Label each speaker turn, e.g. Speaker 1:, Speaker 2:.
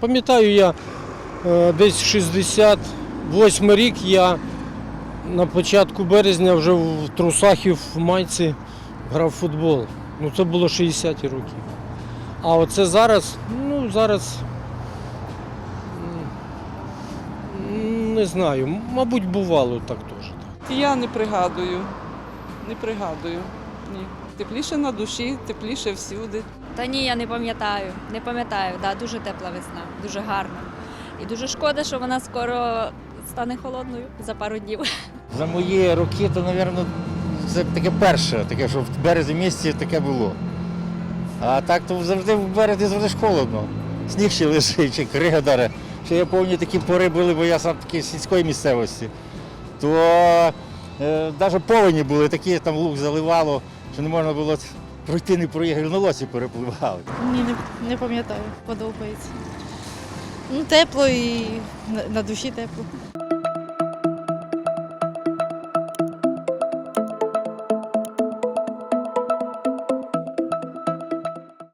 Speaker 1: Пам'ятаю, я е, десь 68 рік я на початку березня вже в трусах і в майці грав в футбол. Ну це було 60-ті роки. А оце зараз, ну зараз не знаю, мабуть, бувало так теж.
Speaker 2: Я не пригадую. Не пригадую. Ні. Тепліше на душі, тепліше всюди.
Speaker 3: Та ні, я не пам'ятаю. Не пам'ятаю. Да, дуже тепла весна, дуже гарна. І дуже шкода, що вона скоро стане холодною за пару днів.
Speaker 4: За мої роки, то, мабуть, це таке перше, таке, що в березні місяці таке було. А так то завжди в березні завжди холодно. Сніг ще лежить, чи крига даре. Ще я пам'ятаю, такі пори були, бо я сам такий сільської місцевості. То е, навіть повені були такі, там лук заливало, що не можна було пройти, не проїхали, на лосі перепливали.
Speaker 5: Ні, не, не пам'ятаю, подобається. Ну, тепло і на, на душі тепло.